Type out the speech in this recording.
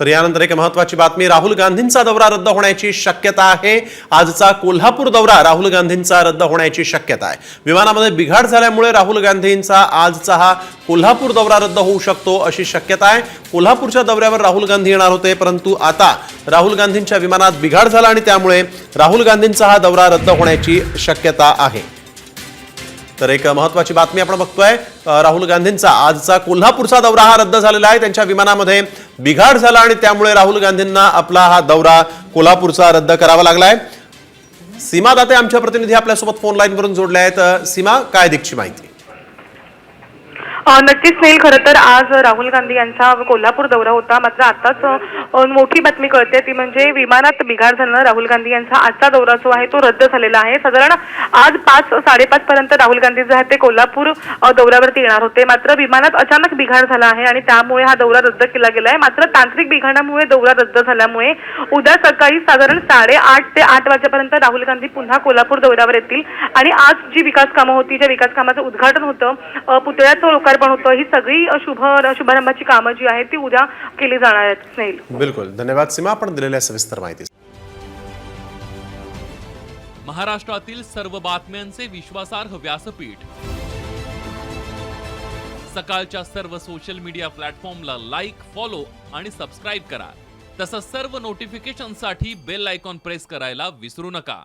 तर यानंतर एक महत्वाची बातमी राहुल गांधींचा दौरा रद्द होण्याची शक्यता आहे. आजचा कोल्हापूर दौरा राहुल गांधींचा रद्द होण्याची शक्यता आहे. विमानामध्ये बिघाड झाल्यामुळे राहुल गांधींचा आजचा हा कोल्हापूर दौरा रद्द होऊ शकतो अशी शक्यता आहे. कोल्हापूरच्या दौऱ्यावर राहुल गांधी येणार होते परंतु आता राहुल गांधींच्या विमानात बिघाड झाला आणि त्यामुळे राहुल गांधींचा हा दौरा रद्द होण्याची शक्यता आहे. तर एक महत्वाची बातमी आपण बघतोय. राहुल गांधींचा आजचा कोल्हापूरचा दौरा हा रद्द झालेला आहे. त्यांच्या विमानामध्ये बिघाड झाला आणि त्यामुळे राहुल गांधींना आपला हा दौरा कोल्हापूरचा रद्द करावा लागलाय. सीमा दाते आमच्या प्रतिनिधी आपल्यासोबत फोन लाईनवरून जोडल्या जोडले आहेत. सीमा काय दिगची माहिती? नक्कीच नाही खरं तर आज राहुल गांधी यांचा कोल्हापूर दौरा होता. मात्र आताच मोठी बातमी कळते ती म्हणजे विमानात बिघाड झाल्यानं राहुल गांधी यांचा आजचा दौरा जो आहे तो रद्द झालेला आहे. साधारण आज पाच साडेपाच पर्यंत राहुल गांधी जे आहेत ते कोल्हापूर दौऱ्यावरती येणार होते. मात्र विमानात अचानक बिघाड झाला आहे आणि त्यामुळे हा दौरा रद्द केला गेला आहे मात्र तांत्रिक बिघाडामुळे दौरा रद्द झाल्यामुळे उद्या सकाळी साधारण साडेआठ ते आठ वाजेपर्यंत राहुल गांधी पुन्हा कोल्हापूर दौऱ्यावर येतील. आणि आज जी विकास कामं होती ज्या विकास कामाचं उद्घाटन होतं पुतळ्याचं लोकार्पण होतं. ही सगळी शुभ शुभारंभाची कामं जी आहेत ती उद्या केली जाणार आहेत स्नेल बिलकुल. धन्यवाद सीमा. आपण दिलेल्या सविस्तर माहिती. महाराष्ट्रातील सर्व बातम्यांचे विश्वासार्ह व्यासपीठ. सकाळच्या सर्व सोशल मीडिया प्लॅटफॉर्मला लाईक फॉलो आणि सबस्क्राईब करा. तसंच सर्व नोटिफिकेशनसाठी बेल आयकॉन प्रेस करायला विसरू नका.